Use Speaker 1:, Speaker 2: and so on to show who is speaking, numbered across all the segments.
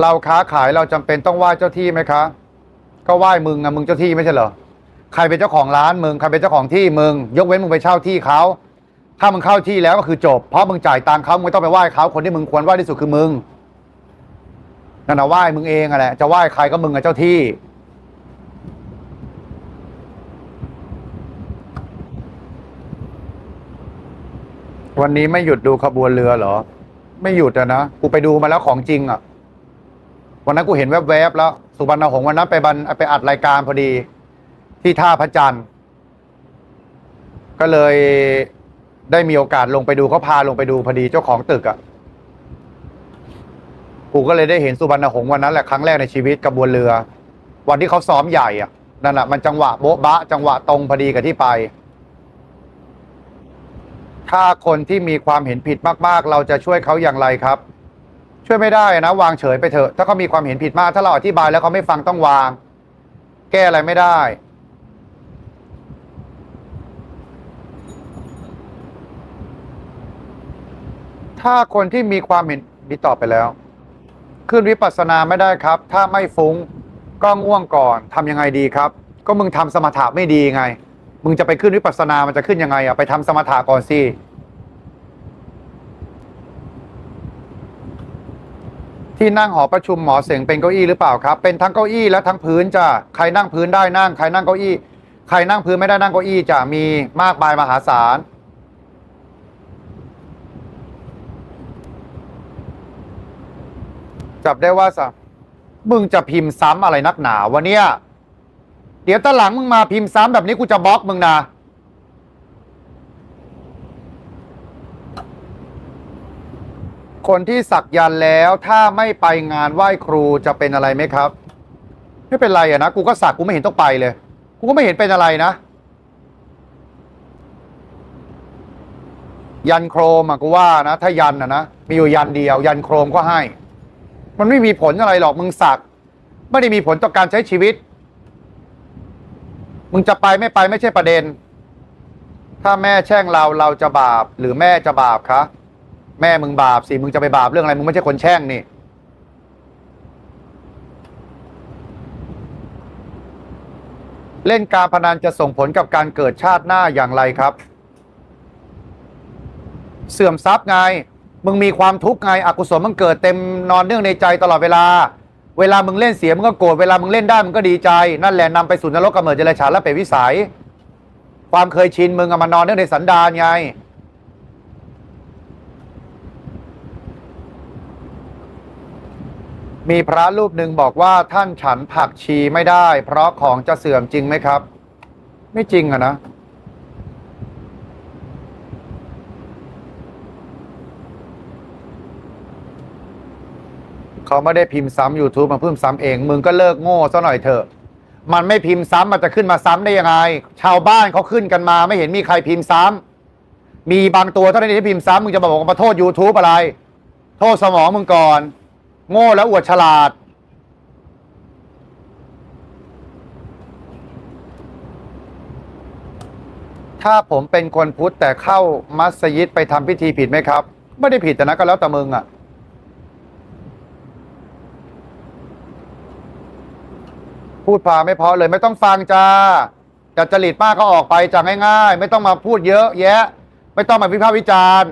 Speaker 1: เราค้าขายเราจำเป็นต้องไหว้เจ้าที่ไหมคะ ก็ไหว้มึงอะมึงเจ้าที่ไม่ใช่เหรอใครเป็นเจ้าของร้านมึงใครเป็นเจ้าของที่มึง ยกเว้นมึงไปเช่าที่เขาถ้ามึงเข้าที่แล้วก็คือจบ เพราะมึงจ่ายตังค์เขามึงไม่ต้องไปไหว้เขาคนที่มึงควรไหว้ที่สุดคือมึงนั่นนะไหว้มึงเองอะแหละจะไหว้ใครก็มึงอะเจ้าที่ วันนี้ไม่หยุดดูขบวนเรือเหรอ ไม่หยุดอะนะกูไปดูมาแล้วของจริงอะ วันนั้นกูเห็นแวบๆแล้ว สุบรรณหงส์วันนั้นไปบันไปอัดรายการพอดี ที่ท่าพระจันทร์ก็เลยได้มีโอกาสลงไปดูเขาพาลงไปดูพอดีเจ้าของตึกอะกูก็เลยได้เห็นสุบรรณหงส์วันนั้นแหละครั้งแรกในชีวิตกระบวนเรือ วันที่เขาซ้อมใหญ่อะนั่นแหละมันจังหวะโบ๊ะบะ จังหวะตรงพอดีกับที่ไป ถ้าคนที่มีความเห็นผิดมากๆ เราจะช่วยเขาอย่างไรครับ ช่วยไม่ได้นะ วางเฉยไปเถอะ ถ้าเขามีความเห็นผิดมาก ถ้าเราอธิบายแล้วเขาไม่ฟังต้องวาง แก้อะไรไม่ได้ ถ้าคนที่มีความเห็นนี่ตอบไปแล้ว ขึ้นวิปัสสนาไม่ได้ครับ ถ้าไม่ฟุ้งก็ง่วงก่อนทำยังไงดีครับ ก็มึงทำสมถะไม่ดีไง มึงจะไปขึ้นวิปัสสนามันจะขึ้นยังไงอะไปทำสมถะก่อนสิ ที่นั่งหอประชุมหมอเสงเป็นเก้าอี้หรือเปล่าครับ เป็นทั้งเก้าอี้และทั้งพื้นจ้ะใครนั่งพื้นได้นั่งใครนั่งเก้าอี้ ใครนั่งพื้นไม่ได้นั่งเก้าอี้จะมีมากมายมหาศาลจับได้ว่าสมึงจะพิมพ์ซ้ำอะไรนักหนาวะเนี่ย เดี๋ยวตอนหลังมึงมาพิมพ์ซ้ำแบบนี้กูจะบล็อกมึงนะ คนที่สักยันแล้วถ้าไม่ไปงานไหว้ครูจะเป็นอะไรไหมครับ ไม่เป็นไรอะนะกูก็สักกูไม่เห็นต้องไปเลย กูก็ไม่เห็นเป็นอะไรนะ ยันโครมอะกูว่านะถ้ายันอะนะมีอยู่ยันเดียว ยันโครมก็ให้ มันไม่มีผลอะไรหรอกมึงสัก ไม่ได้มีผลต่อการใช้ชีวิต มึงจะไปไม่ไปไม่ใช่ประเด็น ถ้าแม่แช่งเราเราจะบาปหรือแม่จะบาปคะ แม่มึงบาปสิมึงจะไปบาปเรื่องอะไร มึงไม่ใช่คนแช่งนี่ เล่นการพนันจะส่งผลกับการเกิดชาติหน้าอย่างไรครับ เสื่อมทรัพย์ไง มึงมีความทุกข์ไงอกุศลมันเกิดเต็มนอนเนื่องในใจตลอดเวลา เวลามึงเล่นเสียมึงก็โกรธเวลามึงเล่นได้มึงก็ดีใจ นั่นแหละนำไปสู่นรกกำเนิดเจริญฉานและเปรตวิสัย ความเคยชินมึงอะมันนอนเนื่องในสันดานไง มีพระรูปหนึ่งบอกว่าท่านฉันผักชีไม่ได้ เพราะของจะเสื่อมจริงไหมครับ ไม่จริงอะนะเขาไม่ได้พิมพ์ซ้ำ YouTube มาเพิ่มซ้ำเอง มึงก็เลิกโง่ซะหน่อยเถอะ มันไม่พิมพ์ซ้ำมันจะขึ้นมาซ้ำได้ยังไง ชาวบ้านเขาขึ้นกันมา ไม่เห็นมีใครพิมพ์ซ้ำ มีบางตัวเท่านั้นที่พิมพ์ซ้ำมึงจะมาบอกว่ามาโทษ YouTube อะไร โทษสมองมึงก่อน โง่แล้วอวดฉลาด ถ้าผมเป็นคนพุทธแต่เข้ามัสยิดไปทำพิธีผิดไหมครับ ไม่ได้ผิดแต่นะก็แล้วแต่มึงอะพูดพาไม่พอเลยไม่ต้องฟังจ้าจัดจริตมากก็ออกไปจากง่าย ๆ ไม่ต้องมาพูดเยอะแยะ ไม่ต้องมาวิพากษ์วิจารณ์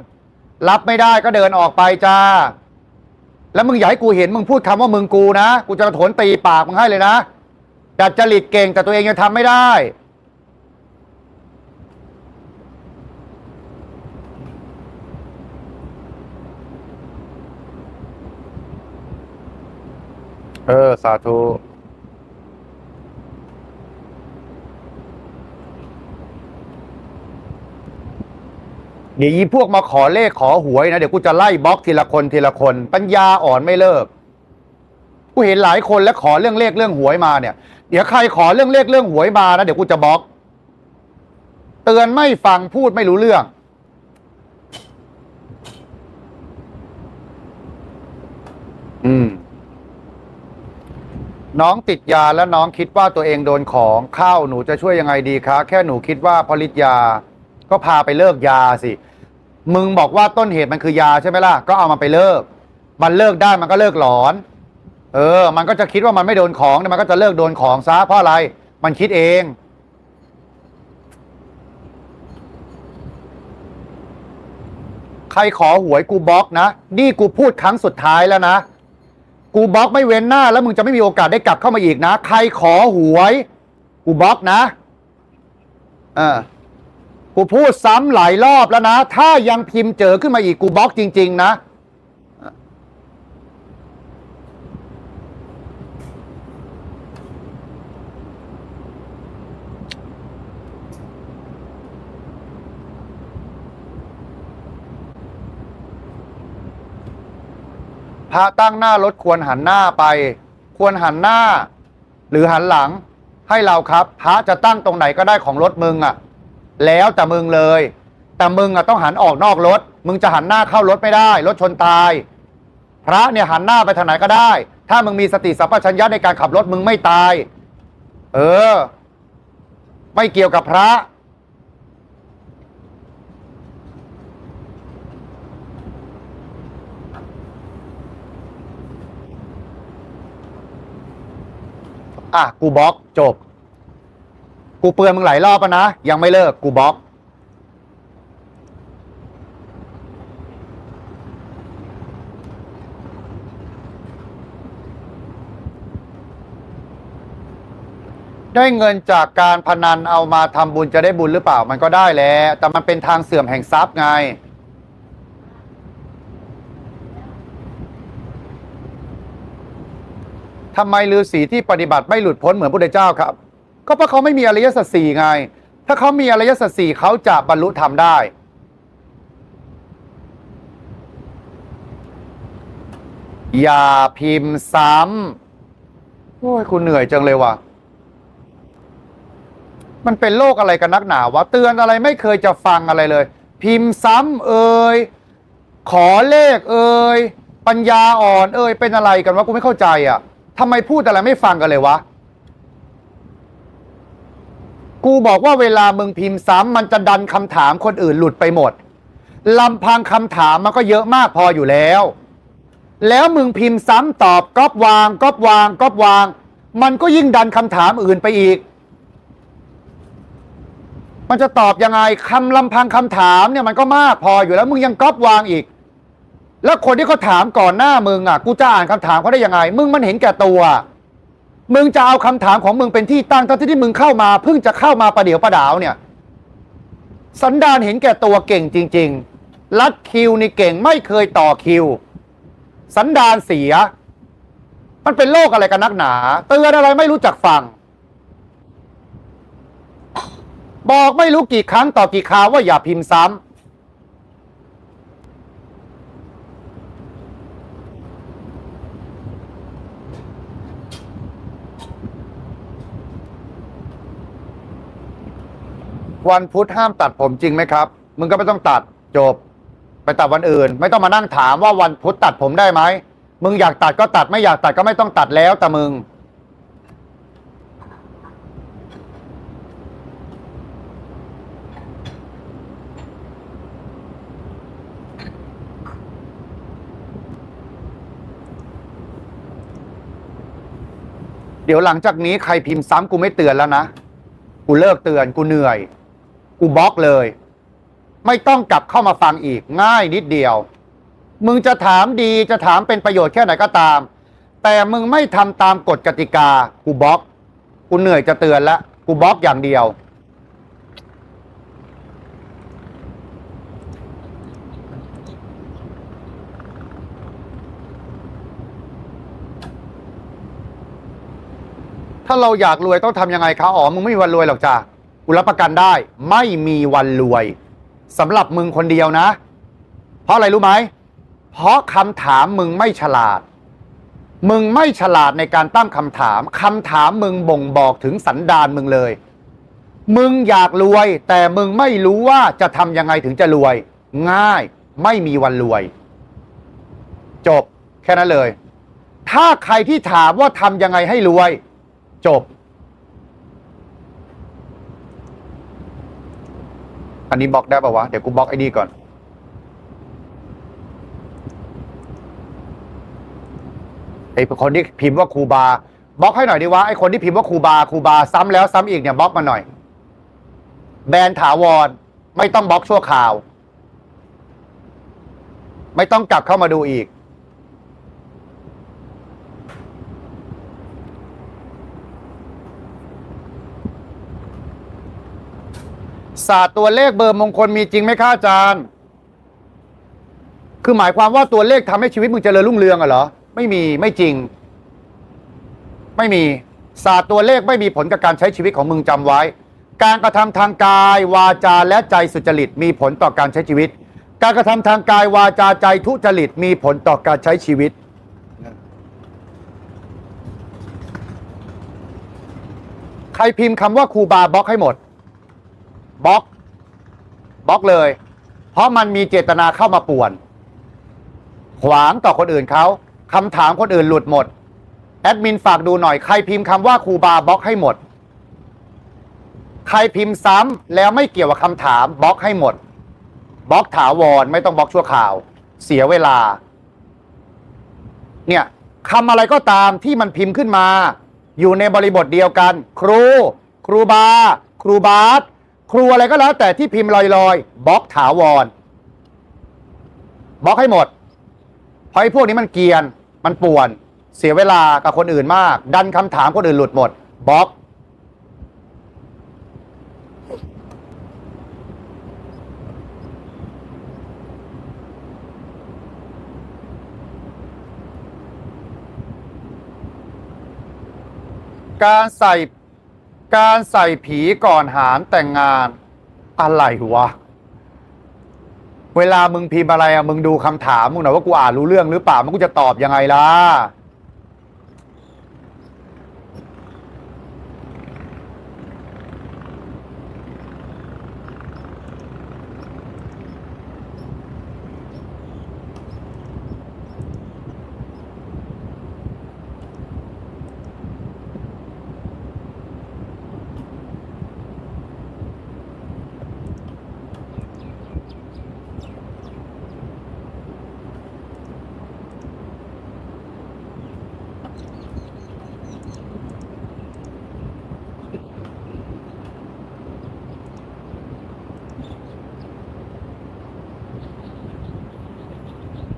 Speaker 1: รับไม่ได้ก็เดินออกไปจ้า แล้วมึงอยากให้กูเห็นมึงพูดคำว่ามึงกูนะ กูจะกระโถนตีปากมึงให้เลยนะดัดจริตเก่งแต่ตัวเองยังทำไม่ได้ เออ สาธุ เดี๋ยวีพวกมาขอเลขขอหวยนะเดี๋ยวกูจะไล่บล็อกทีละคนทีละคน ปัญญาอ่อนไม่เลิกกูเห็นหลายคนแล้วขอเรื่องเลขเรื่องหวยมาเนี่ย เดี๋ยวใครขอเรื่องเลขเรื่องหวยมานะเดี๋ยวกูจะบล็อก เตือนไม่ฟังพูดไม่รู้เรื่อง อืม น้องติดยาแล้วน้องคิดว่าตัวเองโดนของข้าวหนูจะช่วยยังไงดีคะแค่หนูคิดว่าพอฤทธิ์ยา ก็พาไปเลิกยาสิ มึงบอกว่าต้นเหตุมันคือยาใช่ไหมล่ะ ก็เอามันไปเลิก มันเลิกได้มันก็เลิกหลอน เออ มันก็จะคิดว่ามันไม่โดนของเนี่ยมันก็จะเลิกโดนของซะเพราะอะไร มันคิดเอง ใครขอหวยกูบล็อกนะ นี่กูพูดครั้งสุดท้ายแล้วนะ กูบล็อกไม่เว้นหน้า แล้วมึงจะไม่มีโอกาสได้กลับเข้ามาอีกนะ ใครขอหวย กูบล็อกนะ เออ กูพูดซ้ำหลายรอบแล้วนะ ถ้ายังพิมพ์เจอขึ้นมาอีกกูบล็อกจริง ๆ นะ พระตั้งหน้ารถควรหันหน้าไป ควรหันหน้า หรือหันหลัง ให้เราครับ พระจะตั้งตรงไหนก็ได้ของรถมึงอะ่ะ แล้วแต่มึงเลย แต่มึงอะต้องหันออกนอกรถ มึงจะหันหน้าเข้ารถไม่ได้ รถชนตาย พระเนี่ยหันหน้าไปทางไหนก็ได้ ถ้ามึงมีสติสัมปชัญญะในการขับรถมึงไม่ตาย เออ ไม่เกี่ยวกับพระ อะ กูบล็อกจบ กูเปือนมึงหลายรอบแล้วนะ ยังไม่เลิก กูบล็อก ได้เงินจากการพนันเอามาทำบุญจะได้บุญหรือเปล่ามันก็ได้แหละแต่มันเป็นทางเสื่อมแห่งทรัพย์ไง ทำไมฤาษีที่ปฏิบัติไม่หลุดพ้นเหมือนพระพุทธเจ้าครับ ก็เพราะเขาไม่มีอริยสัจสี่ไง ถ้าเขามีอริยสัจสี่เขาจะบรรลุธรรมได้ อย่าพิมพ์ซ้ำโอ้ยคุณเหนื่อยจังเลยว่ะ มันเป็นโรคอะไรกันนักหนาวะ เตือนอะไรไม่เคยจะฟังอะไรเลย พิมพ์ซ้ำเอ่ยขอเลขเอ่ยปัญญาอ่อนเอ่ยเป็นอะไรกันวะกูไม่เข้าใจอะทำไมพูดอะไรไม่ฟังกันเลยวะ กูบอกว่าเวลามึงพิมพ์ซ้ำมันจะดันคำถามคนอื่นหลุดไปหมดลำพังคำถามมันก็เยอะมากพออยู่แล้ว แล้วมึงพิมพ์ซ้ำตอบก๊อปวางก๊อปวางก๊อปวาง มันก็ยิ่งดันคำถามอื่นไปอีก มันจะตอบยังไงคำลำพังคำถามเนี่ยมันก็มากพออยู่แล้ว มึงยังก๊อปวางอีก แล้วคนที่เขาถามก่อนหน้ามึงอะ กูจะอ่านคำถามเขาได้ยังไง มึงมันเห็นแก่ตัว มึงจะเอาคำถามของมึงเป็นที่ตั้งทั้งที่มึงเข้ามาเพิ่งจะเข้ามาประเดี๋ยวประดาวเนี่ย สันดานเห็นแก่ตัวเก่งจริงๆลัดคิวนี่เก่งไม่เคยต่อคิว สันดานเสีย มันเป็นโรคอะไรกันนักหนา เตือนอะไรไม่รู้จักฟัง บอกไม่รู้กี่ครั้งต่อกี่คราวว่าอย่าพิมพ์ซ้ำ วันพุธห้ามตัดผมจริงไหมครับ มึงก็ไม่ต้องตัดจบ ไปตัดวันอื่น ไม่ต้องมานั่งถามว่าวันพุธตัดผมได้ไหมมึงอยากตัดก็ตัดไม่อยากตัดก็ไม่ต้องตัดแล้วแต่มึง เดี๋ยวหลังจากนี้ใครพิมพ์ซ้ำกูไม่เตือนแล้วนะ กูเลิกเตือนกูเหนื่อย กูบล็อกเลย ไม่ต้องกลับเข้ามาฟังอีกง่ายนิดเดียว มึงจะถามดีจะถามเป็นประโยชน์แค่ไหนก็ตาม แต่มึงไม่ทำตามกฎกติกา กูบล็อก กูเหนื่อยจะเตือนล้วกูบล็อกอย่างเดียว ถ้าเราอยากรวยต้องทำยังไงคะอ๋อมึงไม่มีวันรวยหรอกจ้ะ กูรับประกันได้ไม่มีวันรวยสำหรับมึงคนเดียวนะ เพราะอะไรรู้ไหม เพราะคำถามมึงไม่ฉลาด มึงไม่ฉลาดในการตั้งคำถามคำถามมึงบ่งบอกถึงสันดานมึงเลย มึงอยากรวย แต่มึงไม่รู้ว่าจะทำยังไงถึงจะรวย ง่ายไม่มีวันรวย จบแค่นั้นเลย ถ้าใครที่ถามว่าทำยังไงให้รวย จบ อันนี้บล็อกได้ป่าวะ เดี๋ยวกูบล็อกไอ้นี่ก่อน ไอ้คนที่พิมพ์ว่าครูบาบล็อกให้หน่อยดีวะไอ้คนที่พิมพ์ว่าครูบาครูบาซ้ำแล้วซ้ำอีกเนี่ยบล็อกมาหน่อย แบนถาวร ไม่ต้องบล็อกชั่วคราว ไม่ต้องกลับเข้ามาดูอีก ศาสตร์ตัวเลขเบอร์มงคลมีจริงไหมคะอาจารย์ คือหมายความว่าตัวเลขทำให้ชีวิตมึงเจริญรุ่งเรืองอะเหรอ ไม่มีไม่จริง ไม่มีศาสตร์ตัวเลขไม่มีผลกับการใช้ชีวิตของมึงจำไว้ การกระทำทางกายวาจาและใจสุจริต มีผลต่อการใช้ชีวิต การกระทำทางกายวาจาใจทุจริต มีผลต่อการใช้ชีวิตใครพิมพ์คำว่าครูบาบล็อกให้หมด บล็อกบล็อกเลย เพราะมันมีเจตนาเข้ามาป่วน ขวางต่อคนอื่นเขาคำถามคนอื่นหลุดหมด แอดมินฝากดูหน่อย ใครพิมพ์คำว่าครูบาบล็อกให้หมด ใครพิมพ์ซ้ำแล้วไม่เกี่ยวกับคำถามบล็อกให้หมดบล็อกถาวรไม่ต้องบล็อกชั่วคราว เสียเวลา เนี่ยคำอะไรก็ตามที่มันพิมพ์ขึ้นมา อยู่ในบริบทเดียวกัน ครู ครูบา ครูบาส ครูอะไรก็แล้ว แต่ที่พิมพ์ลอยๆบล็อกถาวรบล็อกให้หมด เพราะไอ้พวกนี้มันเกียน มันป่วน เสียเวลากับคนอื่นมาก ดันคำถามคนอื่นหลุดหมดบล็อก การใส่ การใส่ผีก่อนหามแต่งงานอะไรวะ เวลามึงพิมพ์อะไรอะมึงดูคำถามมึงหน่อยว่ากูอ่านรู้เรื่องหรือเปล่ามันกูจะตอบยังไงล่ะ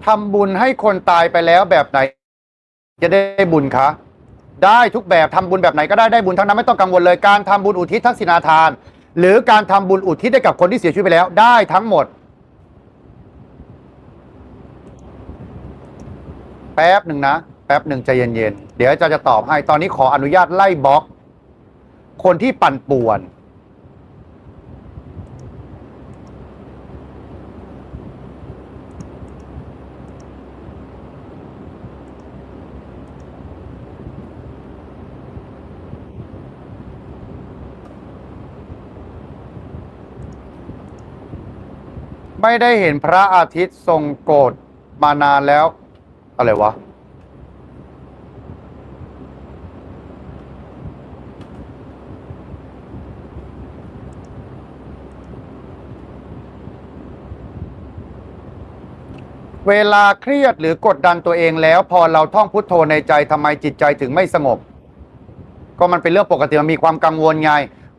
Speaker 1: ทำบุญให้คนตายไปแล้วแบบไหน จะได้บุญคะ ได้ทุกแบบทำบุญแบบไหนก็ได้ได้บุญทั้งนั้นไม่ต้องกังวลเลยการทำบุญอุทิศทักษิณาทาน หรือการทำบุญอุทิศให้กับคนที่เสียชีวิตไปแล้วได้ทั้งหมด แป๊บหนึ่งนะ แป๊บหนึ่งใจเย็นๆเดี๋ยวอาจารย์จะตอบให้ตอนนี้ขออนุญาตไล่บล็อก คนที่ปั่นป่วน ไม่ได้เห็นพระอาทิตย์ทรงโกรธมานานแล้ว อะไรวะ เวลาเครียดหรือกดดันตัวเองแล้ว พอเราท่องพุทโธในใจทำไมจิตใจถึงไม่สงบ ก็มันเป็นเรื่องปกติมันมีความกังวลไง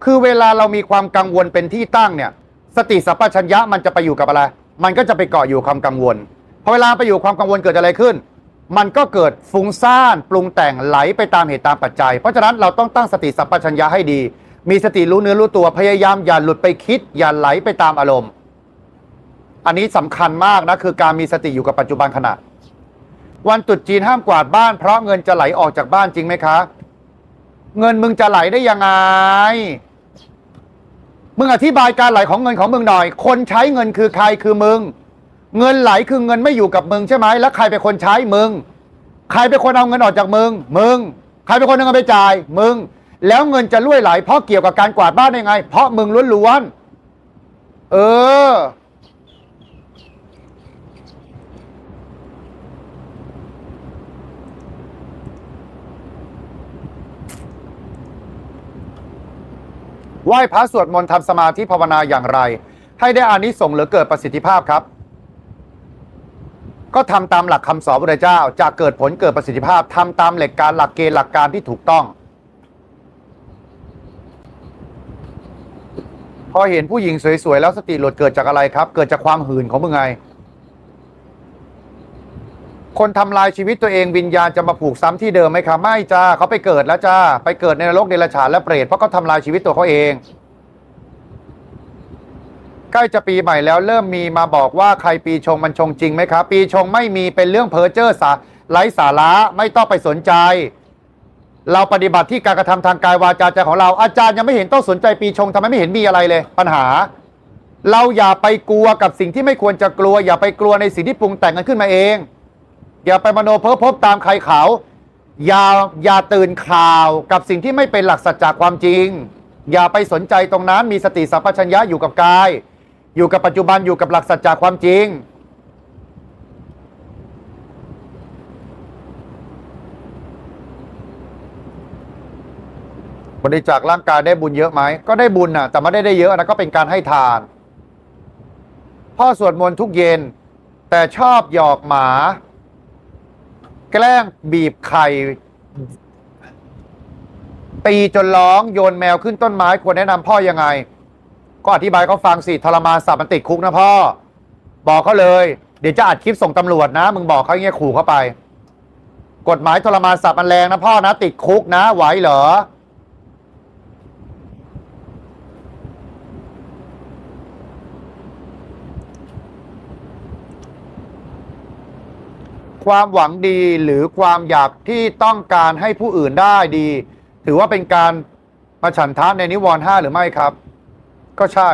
Speaker 1: คือเวลาเรามีความกังวลเป็นที่ตั้งเนี่ย สติสัพพัญญะมันจะไปอยู่กับอะไร มันก็จะไปเกาะอยู่ความกังวลพอเวลาไปอยู่ความกังวลเกิดอะไรขึ้น มันก็เกิดฟุ้งซ่านปรุงแต่งไหลไปตามเหตุตามปัจจัย เพราะฉะนั้นเราต้องตั้งสติสัพพัญญะให้ดี มีสติรู้เนื้อรู้ตัวพยายามอย่าหลุดไปคิด อย่าไหลไปตามอารมณ์ อันนี้สำคัญมากนะคือการมีสติอยู่กับปัจจุบันขณะ วันตรุษจีนห้ามกวาดบ้าน เพราะเงินจะไหลออกจากบ้านจริงไหมคะ เงินมึงจะไหลได้ยังไง มึงอธิบายการไหลของเงินของมึงหน่อย คนใช้เงินคือใครคือมึง เงินไหลคือเงินไม่อยู่กับมึงใช่ไหมแล้วใครเป็นคนใช้มึง ใครเป็นคนเอาเงินออกจากมึง มึง ใครเป็นคนเอาเงินไปจ่าย มึง แล้วเงินจะล่วยไหลเพราะเกี่ยวกับการกวาดบ้านได้ไง เพราะมึงล้วนๆเออ ไหว้พระสวดมนต์ทำสมาธิภาวนาอย่างไร ให้ได้อานิสงส์หรือเกิดประสิทธิภาพครับ ก็ทำตามหลักคำสอนพระเจ้าจะเกิดผลเกิดประสิทธิภาพทำตามหลักการหลักเกณฑ์หลักการที่ถูกต้อง พอเห็นผู้หญิงสวยๆแล้วสติหลุดเกิดจากอะไรครับ เกิดจากความหื่นของมึงไง คนทำลายชีวิตตัวเองวิญญาณจะมาผูกซ้ำที่เดิมไหมครับไม่จ้าเขาไปเกิดแล้วจ้าไปเกิดในนรกเดรัจฉานและเปรตเพราะเขาทำลายชีวิตตัวเขาเอง ใกล้จะปีใหม่แล้วเริ่มมีมาบอกว่าใครปีชงมันชงจริงไหมครับปีชงไม่มีเป็นเรื่องเพ้อเจ้อสาไร้สาระไม่ต้องไปสนใจ เราปฏิบัติที่การกระทำทางกายวาจาใจของเราอาจารย์ยังไม่เห็นต้องสนใจปีชงทำไมไม่เห็นมีอะไรเลย ปัญหา เราอย่าไปกลัวกับสิ่งที่ไม่ควรจะกลัว อย่าไปกลัวในสิ่งที่ปรุงแต่งกันขึ้นมาเอง อย่าไปมโนเพ้อพบตามใครเขาอย่าอย่าตื่นข่าวกับสิ่งที่ไม่เป็นหลักสัจจะความจริง อย่าไปสนใจตรงนั้นมีสติสัมปชัญญะอยู่กับกาย อยู่กับปัจจุบันอยู่กับหลักสัจจะความจริง บริจาคร่างกายได้บุญเยอะไหมก็ได้บุญน่ะแต่ไม่ได้ได้เยอะนะก็เป็นการให้ทาน พ่อสวดมนต์ทุกเย็น แต่ชอบหยอกหมา แกล้งบีบไข่ตีจนร้องโยนแมวขึ้นต้นไม้ควรแนะนำพ่อยังไง ก็อธิบายเขาฟังสิทรมานสับมันติดคุกนะพ่อ บอกเขาเลย เดี๋ยวจะอัดคลิปส่งตำรวจนะ มึงบอกเขาอย่างเงี้ยขู่เข้าไป กฎหมายทรมานสัตว์มันแรงนะพ่อนะ ติดคุกนะไหวเหรอ ความหวังดีหรือความอยากที่ต้องการให้ผู้อื่นได้ดี ถือว่าเป็นการมาฉันทะในนิวรณ์ห้าหรือไม่ครับ ก็ใช่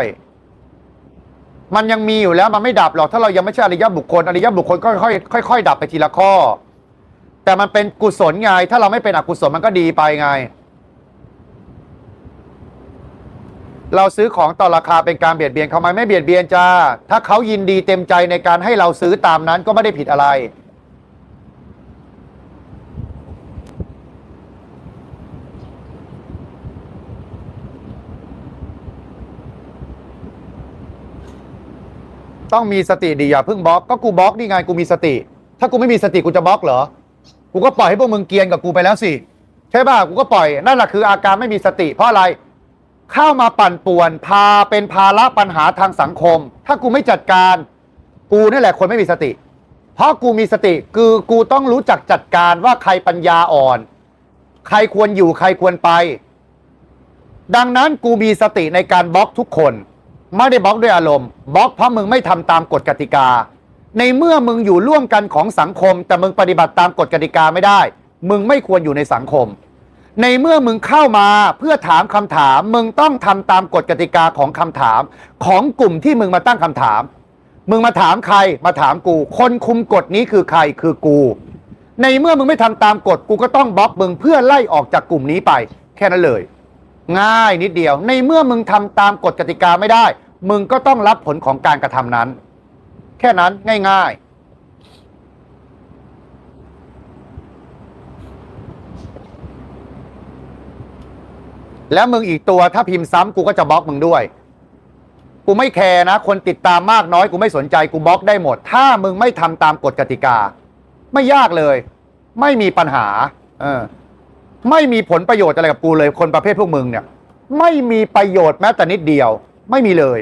Speaker 1: มันยังมีอยู่แล้วมันไม่ดับหรอกถ้าเรายังไม่ใช่อริยบุคคลอริยบุคคลก็ค่อยๆค่อยๆดับไปทีละข้อ แต่มันเป็นกุศลไงถ้าเราไม่เป็นอกุศลมันก็ดีไปไง เราซื้อของต่อราคาเป็นการเบียดเบียนเขาไหมไม่เบียดเบียนจ้าถ้าเขายินดีเต็มใจในการให้เราซื้อตามนั้นก็ไม่ได้ผิดอะไร ต้องมีสติดีอย่าเพิ่งบล็อกก็กูบล็อกนี่ไงกูมีสติ ถ้ากูไม่มีสติกูจะบล็อกเหรอ กูก็ปล่อยให้พวกมึงเกรียนกับกูไปแล้วสิใช่ป่ะกูก็ปล่อยนั่นแหละคืออาการไม่มีสติ เพราะอะไรเข้ามาปั่นป่วนพาเป็นภาระปัญหาทางสังคม ถ้ากูไม่จัดการ กูนี่แหละคนไม่มีสติ เพราะกูมีสติคือกูต้องรู้จักจัดการว่าใครปัญญาอ่อน ใครควรอยู่ใครควรไป ดังนั้นกูมีสติในการบล็อกทุกคน ไม่ได้บล็อกด้วยอารมณ์บล็อกเพราะมึงไม่ทำตามกฎกติกา ในเมื่อมึงอยู่ร่วมกันของสังคม แต่มึงปฏิบัติตามกฎกติกาไม่ได้ มึงไม่ควรอยู่ในสังคม ในเมื่อมึงเข้ามาเพื่อถามคำถาม มึงต้องทำตามกฎกติกาของคำถาม ของกลุ่มที่มึงมาตั้งคำถาม มึงมาถามใครมาถามกู คนคุมกฎนี้คือใครคือกู ในเมื่อมึงไม่ทำตามกฎกูก็ต้องบล็อกมึงเพื่อไล่ออกจากกลุ่มนี้ไป แค่นั้นเลย ง่ายนิดเดียว ในเมื่อมึงทำตามกฎกติกาไม่ได้ มึงก็ต้องรับผลของการกระทำนั้น แค่นั้นง่าย ๆแล้วมึงอีกตัวถ้าพิมพ์ซ้ำกูก็จะบล็อกมึงด้วย กูไม่แคร์นะ คนติดตามมากน้อยกูไม่สนใจกูบล็อกได้หมด ถ้ามึงไม่ทำตามกฎกติกา ไม่ยากเลย ไม่มีปัญหา เออ ไม่มีผลประโยชน์อะไรกับกูเลย คนประเภทพวกมึงเนี่ย ไม่มีประโยชน์แม้แต่นิดเดียว ไม่มีเลย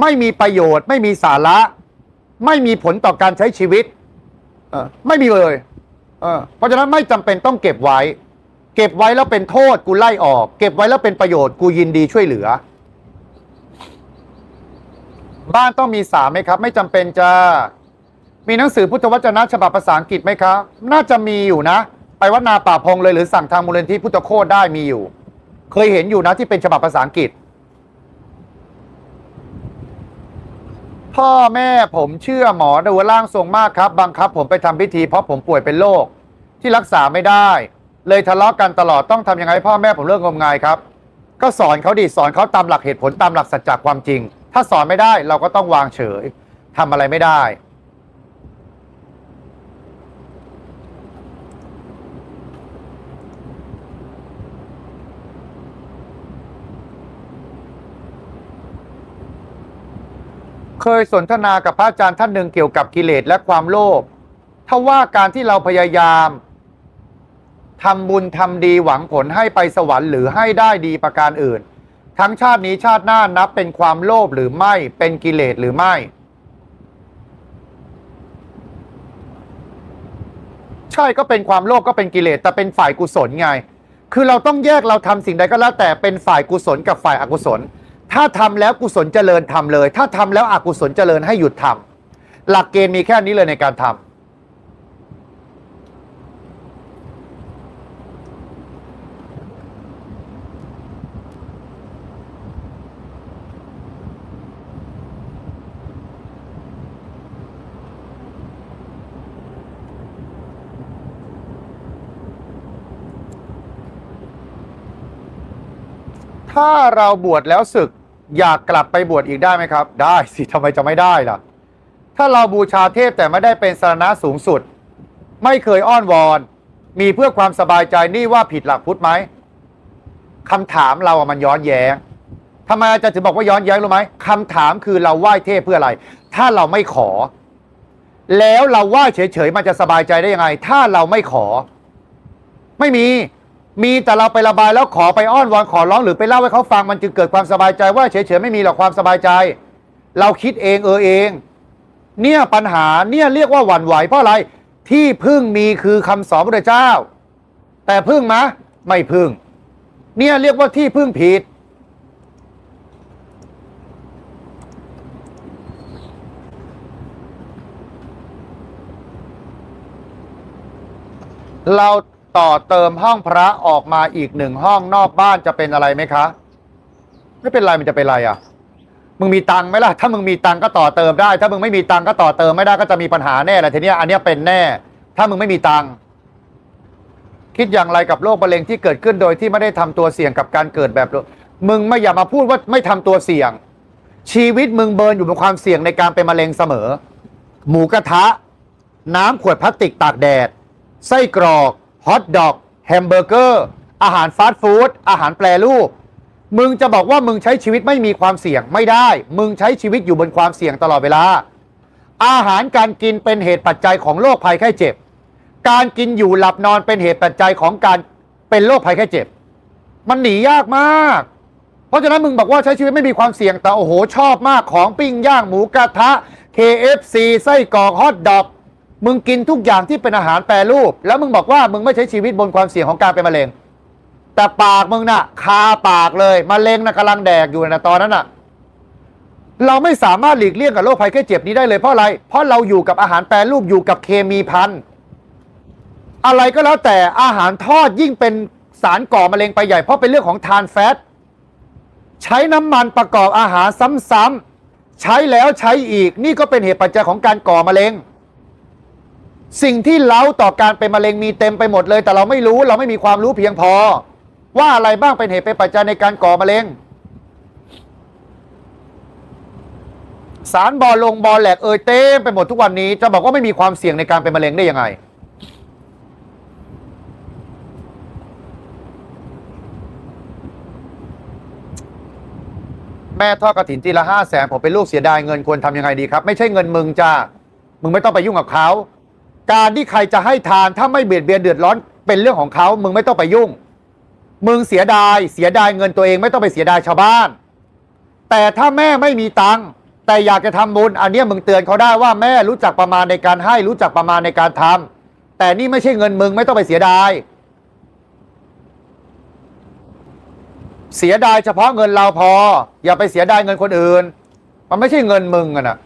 Speaker 1: ไม่มีประโยชน์ ไม่มีสาระ ไม่มีผลต่อการใช้ชีวิต เออไม่มีเลย เออ เพราะฉะนั้นไม่จำเป็นต้องเก็บไว้ เก็บไว้แล้วเป็นโทษกูไล่ออก เก็บไว้แล้วเป็นประโยชน์กูยินดีช่วยเหลือ บ้านต้องมีสามไหมครับ ไม่จำเป็นจะมีหนังสือพุทธวจนะฉบับภาษาอังกฤษไหมครับ น่าจะมีอยู่นะ ไปวัดนาป่าพงเลยหรือสั่งทางมูลนิธิพุทธโคตได้มีอยู่ เคยเห็นอยู่นะที่เป็นฉบับภาษาอังกฤษ พ่อแม่ผมเชื่อหมอดูร่างทรงมากครับ บังคับ ผมไปทำพิธีเพราะผมป่วยเป็นโรคที่รักษาไม่ได้ เลยทะเลาะกันตลอดต้องทำยังไง พ่อแม่ผมเลิกงมงายครับ ก็สอนเขาดิสอนเขาตามหลักเหตุผลตามหลักสัจจความจริง ถ้าสอนไม่ได้เราก็ต้องวางเฉยทำอะไรไม่ได้ เคยสนทนากับพระอาจารย์ท่านหนึ่งเกี่ยวกับกิเลสและความโลภถ้าว่าการที่เราพยายามทำบุญทำดีหวังผลให้ไปสวรรค์หรือให้ได้ดีประการอื่น ทั้งชาตินี้ชาติหน้านับเป็นความโลภหรือไม่เป็นกิเลสหรือไม่ ใช่ก็เป็นความโลภก็เป็นกิเลสแต่เป็นฝ่ายกุศลไง คือเราต้องแยกเราทำสิ่งใดก็แล้วแต่เป็นฝ่ายกุศลกับฝ่ายอกุศล ถ้าทำแล้วกุศลเจริญทำเลย ถ้าทำแล้วอกุศลเจริญให้หยุดทำหลักเกณฑ์มีแค่นี้เลยในการทำถ้าเราบวชแล้วศึก อยากกลับไปบวชอีกได้ไหมครับ ได้สิทำไมจะไม่ได้ล่ะ ถ้าเราบูชาเทพแต่ไม่ได้เป็นสารณะสูงสุด ไม่เคยอ้อนวอน มีเพื่อความสบายใจนี่ว่าผิดหลักพุทธไหมคำถามเราอะมันย้อนแย้งทำไมอาจารย์ถึงบอกว่าย้อนแย้งรู้ไหมคำถามคือเราไหว้เทพเพื่ออะไร ถ้าเราไม่ขอ แล้วเราไหว้เฉยๆมันจะสบายใจได้ยังไง ถ้าเราไม่ขอ ไม่มี มีแต่เราไประบายแล้วขอไปอ้อนวอนขอร้องหรือไปเล่าให้เขาฟังมันจึงเกิดความสบายใจว่าเฉยๆไม่มีหรอกความสบายใจ เราคิดเองเออเอง เนี่ยปัญหาเนี่ยเรียกว่าหวั่นไหวเพราะอะไรที่พึ่งมีคือคำสอนพระเจ้า แต่พึ่งมะไม่พึ่ง เนี่ยเรียกว่าที่พึ่งผิดเรา ต่อเติมห้องพระออกมาอีกหนึ่งห้องนอกบ้านจะเป็นอะไรไหมคะ ไม่เป็นไรมันจะเป็นไรอะ มึงมีตังไหมล่ะ ถ้ามึงมีตังก็ต่อเติมได้ ถ้ามึงไม่มีตังก็ต่อเติมไม่ได้ก็จะมีปัญหาแน่แหละทีนี้อันนี้เป็นแน่ ถ้ามึงไม่มีตังคิดอย่างไรกับโรคมะเร็งที่เกิดขึ้นโดยที่ไม่ได้ทำตัวเสี่ยงกับการเกิดแบบ มึงไม่อย่ามาพูดว่าไม่ทำตัวเสี่ยง ชีวิตมึงเบิร์นอยู่บนความเสี่ยงในการเป็นมะเร็งเสมอ หมูกระทะ น้ำขวดพลาสติกตากแดดไส้กรอก ฮอทดอกแฮมเบอร์เกอร์อาหารฟาสต์ฟู้ดอาหารแปรรูป มึงจะบอกว่ามึงใช้ชีวิตไม่มีความเสี่ยงไม่ได้ มึงใช้ชีวิตอยู่บนความเสี่ยงตลอดเวลา อาหารการกินเป็นเหตุปัจจัยของโรคภัยไข้เจ็บ การกินอยู่หลับนอนเป็นเหตุปัจจัยของการเป็นโรคภัยไข้เจ็บ มันหนียากมาก เพราะฉะนั้นมึงบอกว่าใช้ชีวิตไม่มีความเสี่ยงแต่โอ้โหชอบมากของปิ้งย่างหมูกระทะ KFC ไส้กรอกฮอทดอก มึงกินทุกอย่างที่เป็นอาหารแปรรูป แล้วมึงบอกว่ามึงไม่ใช้ชีวิตบนความเสี่ยงของการเป็นมะเร็ง แต่ปากมึงน่ะ คาปากเลยมะเร็งน่ะกำลังแดกอยู่นะตอนนั้นน่ะ เราไม่สามารถหลีกเลี่ยงกับโรคภัยแค่เจ็บนี้ได้เลยเพราะอะไร เพราะเราอยู่กับอาหารแปรรูปอยู่กับเคมีพันอะไรก็แล้วแต่อาหารทอดยิ่งเป็นสารก่อมะเร็งไปใหญ่เพราะเป็นเรื่องของทานแฟตใช้น้ำมันประกอบอาหารซ้ำๆใช้แล้วใช้อีกนี่ก็เป็นเหตุปัจจัยของการก่อมะเร็ง สิ่งที่เล้าต่อการเป็นมะเร็งมีเต็มไปหมดเลย แต่เราไม่รู้เราไม่มีความรู้เพียงพอ ว่าอะไรบ้างเป็นเหตุเป็นปัจจัยในการก่อมะเร็ง สารบอลงบอลแหลกเอยเต็มไปหมดทุกวันนี้ จะบอกว่าไม่มีความเสี่ยงในการเป็นมะเร็งได้ยังไง แม่ทอดกระถินทีละห้าแสนผมเป็นลูกเสียดายเงินควรทำยังไงดีครับ ไม่ใช่เงินมึงจ้ามึงไม่ต้องไปยุ่งกับเขา การที่ใครจะให้ทานถ้าไม่เบียดเบียนเดือดร้อนเป็นเรื่องของเขามึงไม่ต้องไปยุ่ง มึงเสียดายเสียดายเงินตัวเองไม่ต้องไปเสียดายชาวบ้าน แต่ถ้าแม่ไม่มีตังค์แต่อยากจะทำบุญอันนี้มึงเตือนเขาได้ว่าแม่รู้จักประมาณในการให้รู้จักประมาณในการทำแต่นี่ไม่ใช่เงินมึงไม่ต้องไปเสียดาย เสียดายเฉพาะเงินเราพอ อย่าไปเสียดายเงินคนอื่น มันไม่ใช่เงินมึงอะนะ